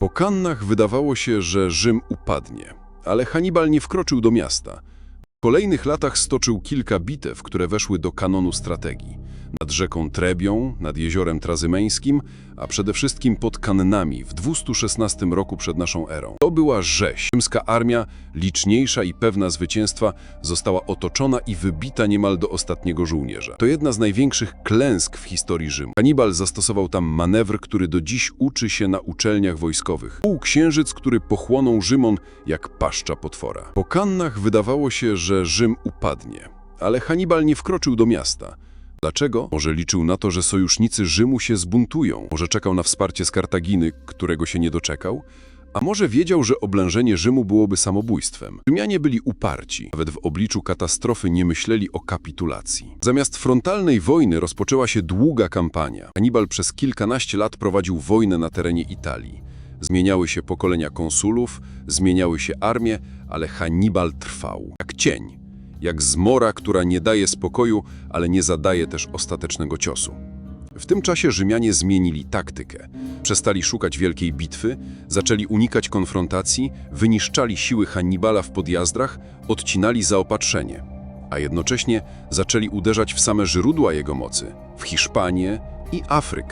Po Kannach wydawało się, że Rzym upadnie, ale Hannibal nie wkroczył do miasta. W kolejnych latach stoczył kilka bitew, które weszły do kanonu strategii. Nad rzeką Trebią, nad jeziorem Trazymeńskim, a przede wszystkim pod Kannami w 216 roku przed naszą erą. To była rzeź. Rzymska armia, liczniejsza i pewna zwycięstwa, została otoczona i wybita niemal do ostatniego żołnierza. To jedna z największych klęsk w historii Rzymu. Hannibal zastosował tam manewr, który do dziś uczy się na uczelniach wojskowych. Półksiężyc, który pochłonął Rzymon jak paszcza potwora. Po Kannach wydawało się, że Rzym upadnie, ale Hannibal nie wkroczył do miasta. Dlaczego? Może liczył na to, że sojusznicy Rzymu się zbuntują, może czekał na wsparcie z Kartaginy, którego się nie doczekał, a może wiedział, że oblężenie Rzymu byłoby samobójstwem. Rzymianie byli uparci, nawet w obliczu katastrofy nie myśleli o kapitulacji. Zamiast frontalnej wojny rozpoczęła się długa kampania. Hannibal przez kilkanaście lat prowadził wojnę na terenie Italii. Zmieniały się pokolenia konsulów, zmieniały się armie, ale Hannibal trwał, jak cień jak zmora, która nie daje spokoju, ale nie zadaje też ostatecznego ciosu. W tym czasie Rzymianie zmienili taktykę. Przestali szukać wielkiej bitwy, zaczęli unikać konfrontacji, wyniszczali siły Hannibala w podjazdrach, odcinali zaopatrzenie, a jednocześnie zaczęli uderzać w same źródła jego mocy w Hiszpanię i Afrykę.